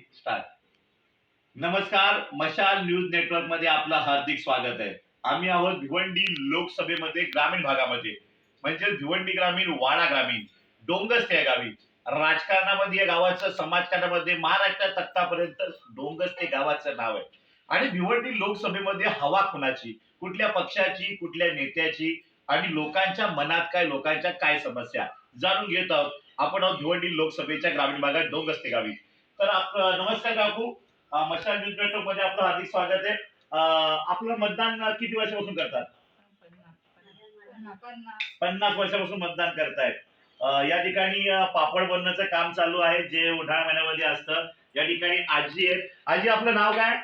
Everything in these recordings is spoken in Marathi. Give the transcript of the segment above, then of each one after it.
स्टार्ट नमस्कार मशाल न्यूज नेटवर्कमध्ये आपलं हार्दिक स्वागत आहे. आम्ही आहोत भिवंडी लोकसभेमध्ये ग्रामीण भागामध्ये. म्हणजे भिवंडी ग्रामीण वाडा ग्रामीण. डोंगस या गावी. राजकारणामध्ये या गावाचं समाजकारणामध्ये महाराष्ट्र आतापर्यंत डोंगस ते गावाचं नाव आहे. आणि भिवंडी लोकसभेमध्ये हवा कुणाची? कुठल्या पक्षाची कुठल्या नेत्याची? आणि लोकांच्या मनात काय लोकांच्या काय समस्या? जाणून घेत आहोत आपण आहोत भिवंडी लोकसभेच्या ग्रामीण भागात डोंगस्ते गावी. तर आप नमस्कार काकू. मशाल न्यूज नेटवर्कमध्ये आपलं हार्दिक स्वागत आहे. आपलं मतदान किती वर्षापासून करतात? पन्नास वर्षापासून मतदान करतायत. या ठिकाणी पापड बनण्याचं काम चालू आहे जे उन्हाळा महिन्यामध्ये असतं. या ठिकाणी आजी आहेत. आजी आपलं नाव काय?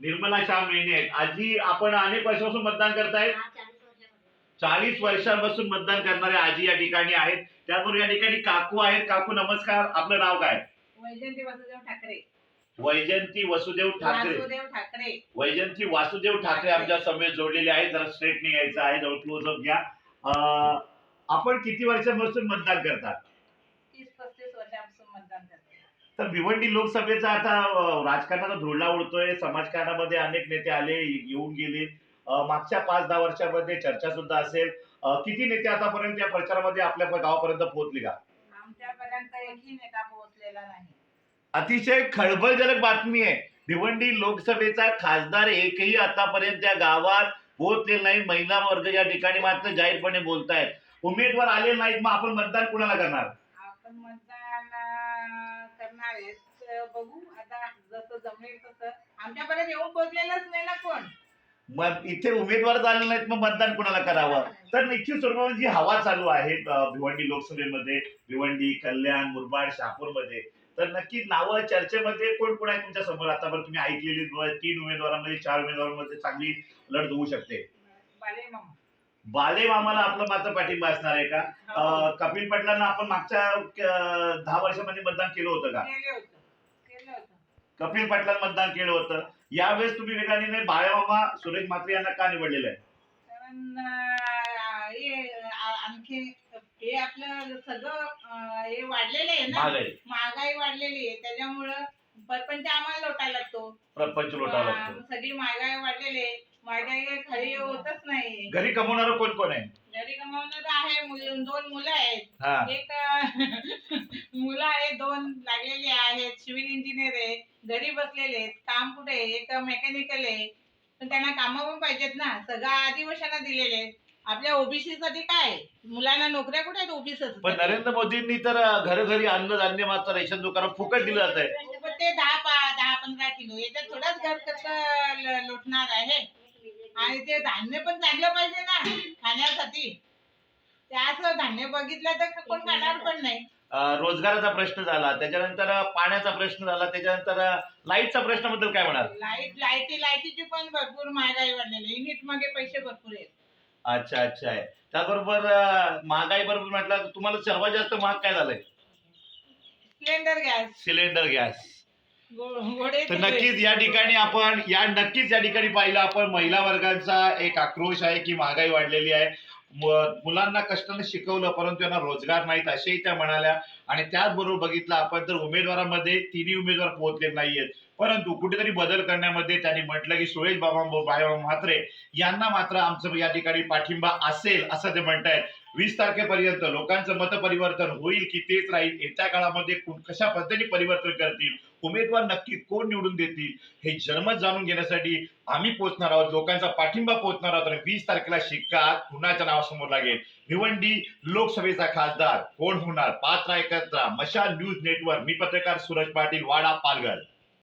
निर्मला श्याम मेहने आहेत आजी आपण अनेक वर्षापासून मतदान करतायत. चाळीस वर्षांपासून मतदान करणारे आजी या ठिकाणी आहेत. त्याचबरोबर या ठिकाणी काकू आहेत. काकू नमस्कार. आपलं नाव काय? वैजयंती वसुदेव ठाकरे. वैजयंती वसुदेव ठाकरे. वासुदेव ठाकरे. वैजयंती वासुदेव ठाकरे आमच्या समेत जोडलेले आहेत. जरा स्ट्रेट निघायचं आहे. जवळ क्लोजअप घ्या. अं, आपण किती वर्षापासून मतदान करता तीस पस्तीस वर्षापासून मतदान करते तर भिवंडी लोकसभेचा आता राजकारणाचा धुळा उडतोय. समाजकारणामध्ये अनेक नेते आले येऊन गेले. मागच्या पाच दहा वर्षामध्ये चर्चा सुद्धा असेल. किती नेते आतापर्यंत या प्रचारामध्ये आपल्या गावापर्यंत पोहोचले का? आमच्यापर्यंत एकही नेता पोहोचलेला नाही. अतिशय खळबळजनक बातमी आहे. भिवंडी लोकसभेचा खासदार एकही आतापर्यंत त्या गावात पोहोचले नाही. महिला वर्ग या ठिकाणी मात्र जाहीरपणे बोलतायत. उमेदवार आले नाहीत मग आपण मतदान कुणाला करणार? आपण मतदान करणार बघू आता जसं जमेल तसं. आमच्यापर्यंत येऊन पोहोचलेलंच नाही ना कोण? मग इथे उमेदवार झाले नाहीत मग मतदान कुणाला करावं? तर निश्चित स्वरूपात जी हवा चालू आहे भिवंडी लोकसभेमध्ये भिवंडी कल्याण मुरबाड शहापूरमध्ये. तर नक्की नावं चर्चेमध्ये कोण कोण आहे तुमच्यासमोर? आतापर्यंत तुम्ही ऐकलेली तीन उमेदवारांमध्ये चार उमेदवारांमध्ये चांगली लढत होऊ शकते. बाले मामाला आपलं मात्र पाठिंबा असणार आहे का? कपिल पाटलांना आपण मागच्या दहा वर्षामध्ये मतदान केलं होतं का? कपिल पाटलांना मतदान केलं होतं. यावेळेस तुम्ही वेगळा निर्णय बाळेमामा सुरेश म्हात्रे यांना का निवडलेलं आहे? कारण अं, हे आ- आणखी हे आपलं सगळं अं, हे वाढलेलं आहे ना? महागाई. महागाई वाढलेली आहे. त्याच्यामुळं परपंच आम्हाला लोटायला लागतो. प्रपंच लागतो. सगळी महागाई वाढलेली आहे. काही खाली होतच नाही. घरी कमवणारं कोण कोण आहे? घरी कमावणार आहे मुल- दोन मुलं आहेत. हा. एक अं, मुलं आहे दोन लागलेले आहेत सिव्हिल इंजिनियर आहे घरी बसलेले आहेत काम कुठे आहे? एक मेकॅनिकल आहे. पण त्यांना कामं पण पाहिजेत ना सगळं आदिवाशांना दिलेले आहेत. आपल्या ओबीसी साठी काय? आहे? मुलांना नोकऱ्या कुठे आहेत ओबीसी पण नरेंद्र मोदींनी तर घरोघरी अन्नधान्य मात्र रेशन दुकानात फुकट दिलं जात आहे ते दहा पा- दहा पंधरा किलो. याच्यात थोडाच घर कसं ल- लोटणार आहे. आणि ते धान्य पण चांगलं पाहिजे ना खाण्यासाठी. ते असं धान्य बघितलं तर कोण खाणार पण नाही. अं, रोजगाराचा प्रश्न झाला त्याच्यानंतर पाण्याचा प्रश्न झाला त्याच्यानंतर लाईटचा प्रश्नाबद्दल काय म्हणाल? लाइट लाईटी लाईटीची पण भरपूर महागाई वाढलेली युनिट मागे पैसे भरपूर आहेत. अच्छा अच्छा आहे. त्याबरोबर अं, महागाई बरोबर म्हटलं तुम्हाला सर्वात जास्त महाग काय झालंय? Cylinder gas. Cylinder gas. तर नक्कीच या ठिकाणी आपण या नक्कीच या ठिकाणी पाहिलं आपण महिला वर्गाचा एक आक्रोश आहे की महागाई वाढलेली आहे. मुलांना कष्टाने शिकवलं परंतु त्यांना रोजगार नाहीत असेही त्या म्हणाल्या. आणि त्याचबरोबर बघितलं आपण तर उमेदवारामध्ये तिन्ही उमेदवार पोहोचले नाहीयेत. परंतु कुठेतरी बदल करण्यामध्ये त्यांनी म्हटलं की सुरेश बाबा बाबा म्हात्रे यांना मात्र आमचं या ठिकाणी पाठिंबा असेल असं ते म्हणतायत. वीस तारखेपर्यंत लोकांचं मत परिवर्तन होईल की तेच राहील? येत्या काळामध्ये कशा पद्धतीने परिवर्तन करतील? उमेदवार नक्की कोण निवडून देतील हे जन्मत जाणून घेण्यासाठी आम्ही पोहोचणार आहोत. लोकांचा पाठिंबा पोहोचणार आहोत आणि वीस तारखेला शिक्का कुणाच्या नावासमोर लागेल? भिवंडी लोकसभेचा खासदार कोण होणार? पात्र एकत्र मशाल न्यूज नेटवर्क मी पत्रकार सूरज पाटील वाडा पालघर.